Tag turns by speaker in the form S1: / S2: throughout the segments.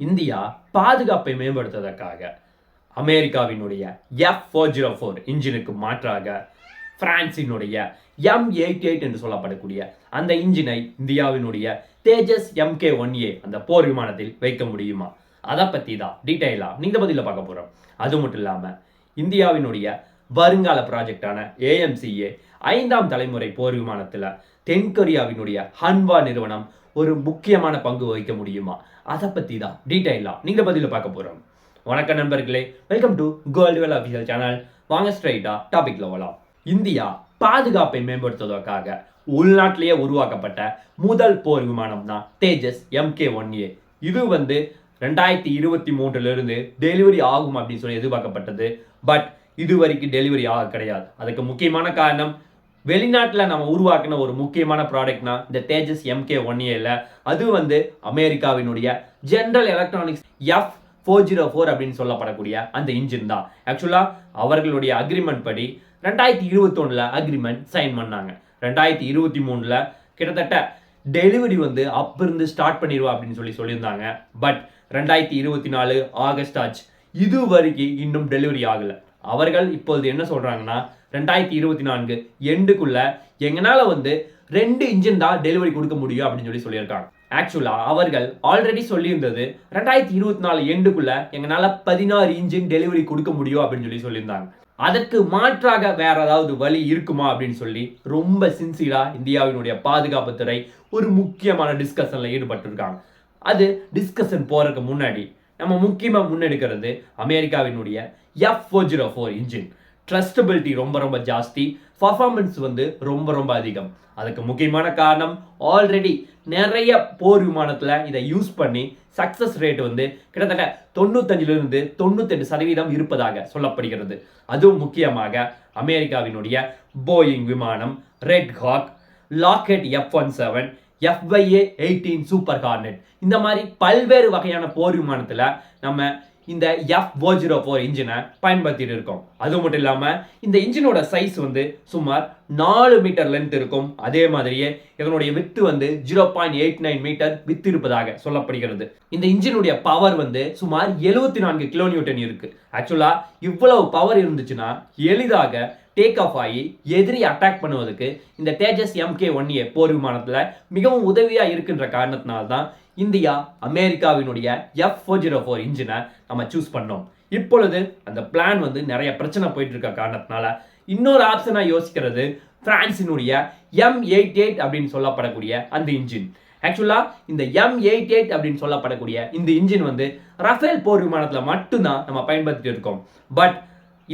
S1: India பாதுகாப்பை மேம்படுத்துவதற்காக அமெரிக்காவினுடைய எஃப் ஃபோர் ஜீரோ ஃபோர் இன்ஜினுக்கு மாற்றாக பிரான்சினுடைய எம் எயிட் எயிட் என்று சொல்லப்படக்கூடிய அந்த இன்ஜினை இந்தியாவினுடைய தேஜஸ் எம்கே ஒன் ஏ அந்த போர் விமானத்தில் வைக்க முடியுமா? அதை பற்றி தான் டீட்டெயிலாக நீங்கள் பதிலில் பார்க்க போகிறோம் அது மட்டும் இல்லாமல் இந்தியாவினுடைய வருங்கால ப்ராஜெக்டான ஏஎம்சிஏ ஐந்தாம் தலைமுறை போர் விமானத்தில் தென்கொரியாவினுடைய ஹன்வா நிறுவனம் ஒரு முக்கியமான பங்கு வகிக்க முடியுமா? அதை பற்றி தான் டீட்டெயிலாக நீங்கள் பதிலில் பார்க்க போகிறோம் வணக்கம் நண்பர்களே welcome to gold well official channel வாங்க ஸ்ட்ரைட்டாக டாபிக்ல வரலாம் இந்தியா பாதுகாப்பை மேம்படுத்துவதற்காக உள்நாட்டிலேயே உருவாக்கப்பட்ட முதல் போர் விமானம் தான் தேஜஸ் எம்கே ஒன் ஏ இது வந்து ரெண்டாயிரத்தி இருபத்தி மூன்றுலேருந்து டெலிவரி ஆகும் அப்படின்னு சொல்லி எதிர்பார்க்கப்பட்டது. பட் இது வரைக்கும் டெலிவரி ஆக கிடையாது. அதுக்கு முக்கியமான காரணம் வெளிநாட்டில் நம்ம உருவாக்கின ஒரு முக்கியமான ப்ராடக்ட்னா இந்த தேஜஸ் எம்கே ஒன் ஏல அது வந்து அமெரிக்காவினுடைய general electronics F four zero four அப்படின்னு சொல்லப்படக்கூடிய அந்த இன்ஜின் தான். ஆக்சுவலாக அவர்களுடைய அக்ரிமெண்ட் படி ரெண்டாயிரத்தி இருபத்தொன்னில் அக்ரிமெண்ட் சைன் பண்ணாங்க. ரெண்டாயிரத்தி இருபத்தி மூணில் கிட்டத்தட்ட டெலிவரி வந்து அப்போ இருந்து ஸ்டார்ட் பண்ணிடுவா அப்படின்னு சொல்லி சொல்லியிருந்தாங்க. பட் ரெண்டாயிரத்தி இருபத்தி நாலு ஆகஸ்ட் ஆச்சு. இது வரைக்கும் இன்னும் டெலிவரி ஆகலை. அவர்கள் இப்பொழுது என்ன சொல்கிறாங்கன்னா ரெண்டாயிரத்தி இருபத்தி நான்கு எண்டுக்குள்ள எங்களால் வந்து ரெண்டு இன்ஜின் தான் டெலிவரி கொடுக்க முடியும் அப்படின்னு சொல்லி சொல்லியிருக்காங்க. ஆக்சுவலாக அவர்கள் ஆல்ரெடி சொல்லியிருந்தது ரெண்டாயிரத்தி இருபத்தி நாலு எண்டுக்குள்ள எங்களால் பதினாறு இன்ஜின் டெலிவரி கொடுக்க முடியும் அப்படின்னு சொல்லி சொல்லியிருந்தாங்க. அதற்கு மாற்றாக வேற ஏதாவது வழி இருக்குமா அப்படின்னு சொல்லி ரொம்ப சின்சியரா இந்தியாவினுடைய பாதுகாப்புத்துறை ஒரு முக்கியமான டிஸ்கஷன்ல ஈடுபட்டிருக்காங்க. அது டிஸ்கஷன் போறதுக்கு முன்னாடி நம்ம முக்கியமாக முன்னெடுக்கிறது அமெரிக்காவினுடைய F four zero four engine trustability ரொம்ப ரொம்ப ஜாஸ்தி. பர்ஃபார்மன்ஸ் வந்து ரொம்ப ரொம்ப அதிகம். அதுக்கு முக்கியமான காரணம் ஆல்ரெடி நிறைய போர் விமானத்தில் இதை யூஸ் பண்ணி சக்ஸஸ் ரேட் வந்து கிட்டத்தட்ட தொண்ணூத்தஞ்சிலிருந்து தொண்ணூத்தெட்டு சதவீதம் இருப்பதாக சொல்லப்படுகிறது. அதுவும் முக்கியமாக அமெரிக்காவினுடைய போயிங் விமானம் Red Hawk Lockheed F one seven F A eighteen super Hornet இந்த மாதிரி பல்வேறு வகையான போர் விமானத்தில் நம்ம இந்த எஃப் ஓ ஜீரோ ஃபோர் இன்ஜினை பயன்படுத்திட்டு இருக்கோம். அது மட்டும் இல்லாமல் இந்த இன்ஜினோட சைஸ் வந்து சுமார் நாலு மீட்டர் லென்த் இருக்கும். அதே மாதிரியே இதனுடைய வித்து வந்து zero point eight nine meter width இருப்பதாக சொல்லப்படுகிறது. இந்த இன்ஜினுடைய பவர் வந்து சுமார் எழுபத்தி நான்கு கிலோ நியூட்டன் இருக்கு ஆக்சுவலாக இவ்வளவு பவர் இருந்துச்சுன்னா எளிதாக டேக் ஆஃப் ஆகி எதிரி அட்டாக் பண்ணுவதற்கு இந்த தேஜஸ் எம்கே ஒன் ஏ போர் விமானத்தில் மிகவும் உதவியாக இருக்கின்ற காரணத்தினால்தான் இந்தியா அமெரிக்காவினுடைய எஃப் ஃபோர் ஜீரோ ஃபோர் இன்ஜினை நம்ம சூஸ் பண்ணோம். இப்பொழுது அந்த பிளான் வந்து நிறைய பிரச்சனை போயிட்டு இருக்க காரணத்தினால இன்னொரு ஆப்ஷனாக யோசிக்கிறது பிரான்சினுடைய எம் எயிட் எயிட் அப்படின்னு சொல்லப்படக்கூடிய அந்த இன்ஜின் ஆக்சுவலாக இந்த எம் எயிட் எயிட் அப்படின்னு சொல்லப்படக்கூடிய இந்த இன்ஜின் வந்து ரஃபேல் போர் விமானத்தில் மட்டும்தான் நம்ம பயன்படுத்திட்டு இருக்கோம். பட்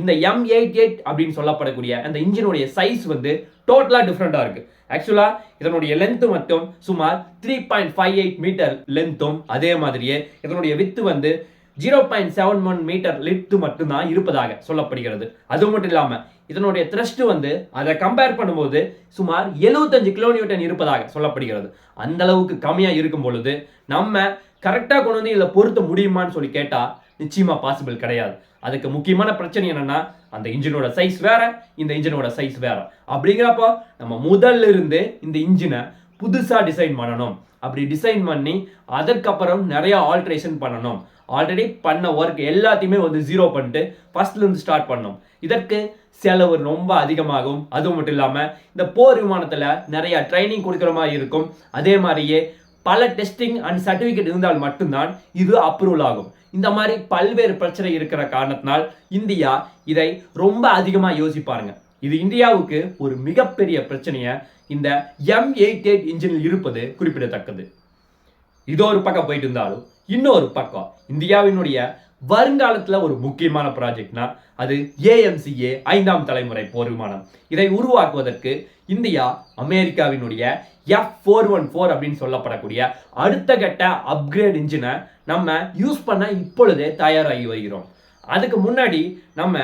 S1: இந்த எம் எயிட் எயிட் அப்படின்னு சொல்லப்படக்கூடிய அந்த இன்ஜினுடைய சைஸ் வந்து டோட்டலாக டிஃப்ரெண்டாக இருக்கு. ஆக்சுவலாக இதனுடைய லென்த்து மட்டும் சுமார் three point five eight meter லென்த்தும் அதே மாதிரியே இதனுடைய வித்து வந்து zero point seven one meter length மட்டும்தான் இருப்பதாக சொல்லப்படுகிறது. அது மட்டும் இல்லாமல் இதனுடைய த்ரஸ்ட் வந்து அதை கம்பேர் பண்ணும்போது சுமார் எழுபத்தஞ்சு கிலோமீட்டர் இருப்பதாக சொல்லப்படுகிறது. அந்த அளவுக்கு கம்மியாக இருக்கும் பொழுது நம்ம கரெக்டாக கொண்டு வந்து இதில் பொருத்த முடியுமான்னு சொல்லி கேட்டால் நிச்சயமாக பாசிபிள் கிடையாது. அதுக்கு முக்கியமான பிரச்சனை என்னன்னா அந்த இன்ஜினோட சைஸ் வேற இந்த இன்ஜினோட சைஸ் வேற. அப்படிங்கிறப்போ நம்ம முதல்ல இருந்து இந்த இன்ஜினை புதுசா டிசைன் பண்ணணும். அப்படி டிசைன் பண்ணி அதற்கப்புறம் நிறைய ஆல்ட்ரேஷன் பண்ணணும். ஆல்ரெடி பண்ண ஒர்க் எல்லாத்தையுமே வந்து ஜீரோ பண்ணிட்டு ஃபர்ஸ்ட்ல இருந்து ஸ்டார்ட் பண்ணணும். இதற்கு செலவு ரொம்ப அதிகமாகும். அது மட்டும் இல்லாமல் இந்த போர் விமானத்தில் நிறைய ட்ரைனிங் கொடுக்குற மாதிரி இருக்கும். அதே மாதிரியே பல டெஸ்டிங் அண்ட் சர்டிஃபிகேட் இருந்தால் மட்டும்தான் இது அப்ரூவல் ஆகும். இந்த மாதிரி பல்வேறு பிரச்சனை இருக்கிற காரணத்தினால் இந்தியா இதை ரொம்ப அதிகமாக யோசிப்பாருங்க இது இந்தியாவுக்கு ஒரு மிகப்பெரிய பிரச்சனையை இந்த எம் எயிட் எயிட் இன்ஜினில் இருப்பது குறிப்பிடத்தக்கது. இதோ ஒரு பக்கம் போயிட்டு இருந்தாலும் இன்னொரு பக்கம் இந்தியாவினுடைய வருங்காலத்தில் ஒரு முக்கியமான ப்ராஜெக்ட்னா அது ஏஎம்சிஏ ஐந்தாம் தலைமுறை போர் விமானம். இதை உருவாக்குவதற்கு இந்தியா அமெரிக்காவினுடைய எஃப் ஃபோர் ஒன் ஃபோர் அப்படின்னு சொல்லப்படக்கூடிய அடுத்த கட்ட அப்கிரேட் இன்ஜினை நம்ம யூஸ் பண்ண இப்பொழுதே தயாராகி வருகிறோம். அதுக்கு முன்னாடி நம்ம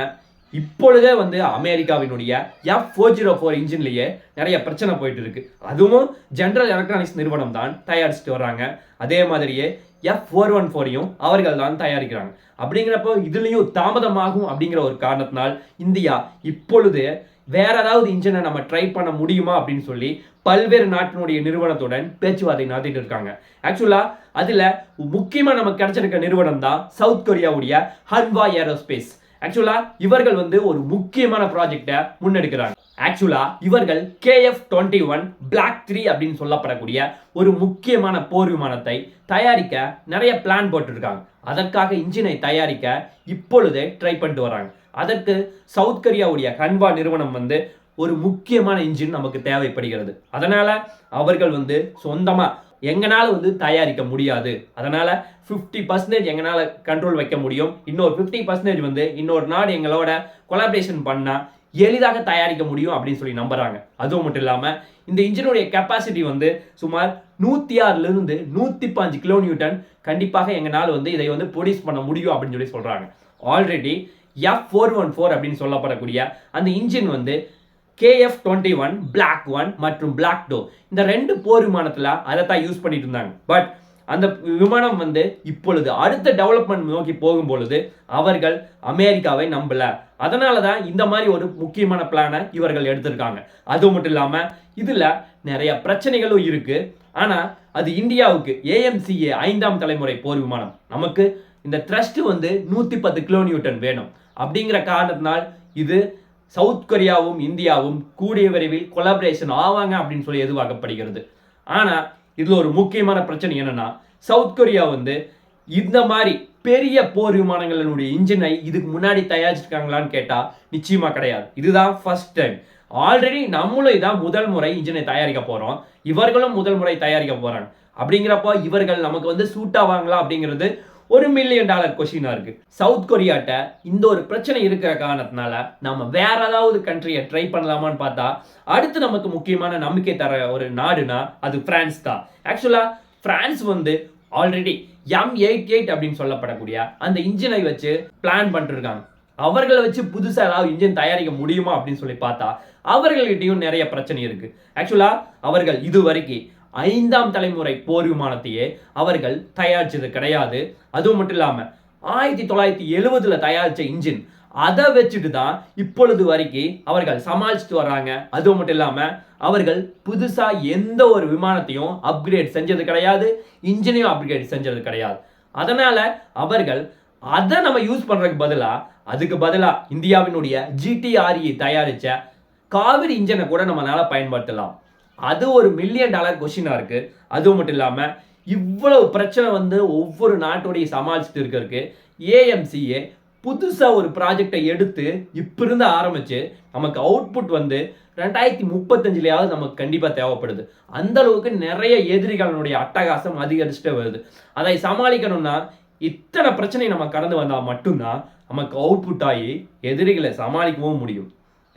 S1: இப்பொழுதே வந்து அமெரிக்காவினுடைய எஃப் ஃபோர் ஜீரோ ஃபோர் இன்ஜின்லேயே நிறைய பிரச்சனை போயிட்டு இருக்கு. அதுவும் ஜென்ரல் எலக்ட்ரானிக்ஸ் நிறுவனம் தான் தயாரிச்சுட்டு வர்றாங்க. அதே மாதிரியே எஃப் ஃபோர் ஒன் ஃபோரையும் அவர்கள் தான் தயாரிக்கிறாங்க. அப்படிங்கிறப்போ இதுலேயும் தாமதமாகும் அப்படிங்கிற ஒரு காரணத்தினால் இந்தியா இப்பொழுது வேற ஏதாவது இன்ஜினை நம்ம ட்ரை பண்ண முடியுமா அப்படின்னு சொல்லி பல்வேறு நாட்டினுடைய நிறுவனத்துடன் பேச்சுவார்த்தை நடத்திட்டு இருக்காங்க. ஆக்சுவலா அதுல முக்கியமா நமக்கு கிடைச்சிருக்க நிறுவனம் தான் சவுத் கொரியாவுடைய ஹன்வா ஏரோஸ்பேஸ் ஆக்சுவலா இவர்கள் வந்து ஒரு முக்கியமான ப்ராஜெக்டை முன்னெடுக்கிறாங்க. ஆக்சுவலா இவர்கள் KF twenty one block three அப்படின்னு சொல்லப்படக்கூடிய ஒரு முக்கியமான போர் விமானத்தை தயாரிக்க நிறைய பிளான் போட்டிருக்காங்க. அதற்காக இன்ஜினை தயாரிக்க இப்பொழுதே ட்ரை பண்ணிட்டு வராங்க. அதற்கு சவுத் கொரியாவுடைய ஹன்வா நிறுவனம் வந்து ஒரு முக்கியமான இன்ஜின் நமக்கு தேவைப்படுகிறது. அதனால அவர்கள் வந்து சொந்தமாக எங்களால் வந்து தயாரிக்க முடியாது. அதனால் ஃபிஃப்டி பர்சன்டேஜ் எங்களால் கண்ட்ரோல் வைக்க முடியும். இன்னொரு ஃபிஃப்டி பர்சன்டேஜ் வந்து இன்னொரு நாடு எங்களோட கொலாபரேஷன் பண்ணால் எளிதாக தயாரிக்க முடியும் அப்படின்னு சொல்லி நம்புகிறாங்க அதுவும் மட்டும் இல்லாமல் இந்த இன்ஜினுடைய கெப்பாசிட்டி வந்து சுமார் நூற்றி ஆறுலேருந்து நூற்றி பாஞ்சு கிலோ நியூட்டன் கண்டிப்பாக எங்களால் வந்து இதை வந்து ப்ரொடியூஸ் பண்ண முடியும் அப்படின்னு சொல்லி சொல்கிறாங்க already F four one four அப்படின்னு சொல்லப்படக்கூடிய அந்த இன்ஜின் வந்து KF twenty one block one மற்றும் பிளாக் டோ இந்த ரெண்டு போர் விமானத்தில் அதை தான் யூஸ் பண்ணிட்டு இருந்தாங்க பட் அந்த விமானம் வந்து இப்பொழுது அடுத்த டெவலப்மெண்ட் நோக்கி போகும் பொழுது அவர்கள் அமெரிக்காவை நம்பல. அதனால தான் இந்த மாதிரி ஒரு முக்கியமான பிளானை இவர்கள் எடுத்திருக்காங்க. அது மட்டும் இல்லாமல் இதில் நிறைய பிரச்சனைகளும் இருக்குது ஆனால் அது இந்தியாவுக்கு ஏஎம்சிஏ ஐந்தாம் தலைமுறை போர் விமானம் நமக்கு இந்த த்ரஸ்ட் வந்து நூற்றி பத்து கிலோ நியூட்டன் வேணும். அப்படிங்கிற காரணத்தினால் இது சவுத் கொரியாவும் இந்தியாவும் கூடிய விரைவில் கொலாபரேஷன் ஆவாங்க அப்படின்னு சொல்லி எதிர்பார்க்கப்படுகிறது. ஆனால் இதில் ஒரு முக்கியமான பிரச்சனை என்னென்னா சவுத் கொரியா வந்து இந்த மாதிரி பெரிய போர் விமானங்களினுடைய இன்ஜினை இதுக்கு முன்னாடி தயாரிச்சிருக்காங்களான்னு கேட்டால் நிச்சயமாக கிடையாது. இதுதான் ஃபர்ஸ்ட் டைம் ஆல்ரெடி நம்மளும் இதான் முதல் முறை இன்ஜினை தயாரிக்க போகிறோம் இவர்களும் முதல் முறை தயாரிக்க போகிறாங்க அப்படிங்கிறப்போ இவர்கள் நமக்கு வந்து சூட் ஆவாங்களா அப்படிங்கிறது ஒரு மில்லியன் டாலர் கொஷினாக இருக்குது சவுத் கொரியாட்ட இந்த ஒரு பிரச்சனை இருக்கிற காரணத்தினால நம்ம வேற ஏதாவது கண்ட்ரியை ட்ரை பண்ணலாமான்னு பார்த்தா அடுத்து நமக்கு முக்கியமான நம்பிக்கை தர ஒரு நாடுனா அது பிரான்ஸ் தான். ஆக்சுவலாக பிரான்ஸ் வந்து ஆல்ரெடி எம் எயிட் எயிட் அப்படின்னு சொல்லப்படக்கூடிய அந்த இன்ஜினை வச்சு பிளான் பண்ணிருக்காங்க. அவர்களை வச்சு புதுசாக ஏதாவது இன்ஜின் தயாரிக்க முடியுமா அப்படின்னு சொல்லி பார்த்தா அவர்கள்கிட்டையும் நிறைய பிரச்சனை இருக்குது ஆக்சுவலா அவர்கள் இது வரைக்கும் ஐந்தாம் தலைமுறை போர் விமானத்தையே அவர்கள் தயாரிச்சது கிடையாது. அதுவும் மட்டும் இல்லாமல் ஆயிரத்தி தொள்ளாயிரத்தி எழுவதுல தயாரித்த இன்ஜின் அதை வச்சுட்டு தான் இப்பொழுது வரைக்கும் அவர்கள் சமாளிச்சுட்டு வர்றாங்க. அதுவும் மட்டும் இல்லாமல் அவர்கள் புதுசாக எந்த ஒரு விமானத்தையும் அப்கிரேட் செஞ்சது கிடையாது இன்ஜினையும் அப்கிரேட் செஞ்சது கிடையாது. அதனால அவர்கள் அதை நம்ம யூஸ் பண்ணுறதுக்கு பதிலாக அதுக்கு பதிலாக இந்தியாவினுடைய ஜிடிஆர்இ தயாரித்த காவிரி இன்ஜினை கூட நம்மளால பயன்படுத்தலாம். அது ஒரு மில்லியன் டாலர் கொஷினாக இருக்குது அதுவும் மட்டும் இல்லாமல் இவ்வளவு பிரச்சனை வந்து ஒவ்வொரு நாட்டோடைய சமாளிச்சுட்டு இருக்கிறதுக்கு ஏஎம்சிஏ புதுசாக ஒரு ப்ராஜெக்டை எடுத்து இப்போ இருந்து ஆரம்பித்து நமக்கு அவுட்புட் வந்து ரெண்டாயிரத்தி முப்பத்தஞ்சுலயாவது நமக்கு கண்டிப்பாக தேவைப்படுது. அந்த அளவுக்கு நிறைய எதிரிகளினுடைய அட்டகாசம் அதிகரிச்சுட்டே வருது. அதை சமாளிக்கணும்னா இத்தனை பிரச்சனை நம்ம கடந்து வந்தால் மட்டும்தான் நமக்கு அவுட்புட் ஆகி எதிரிகளை சமாளிக்கவும் முடியும்.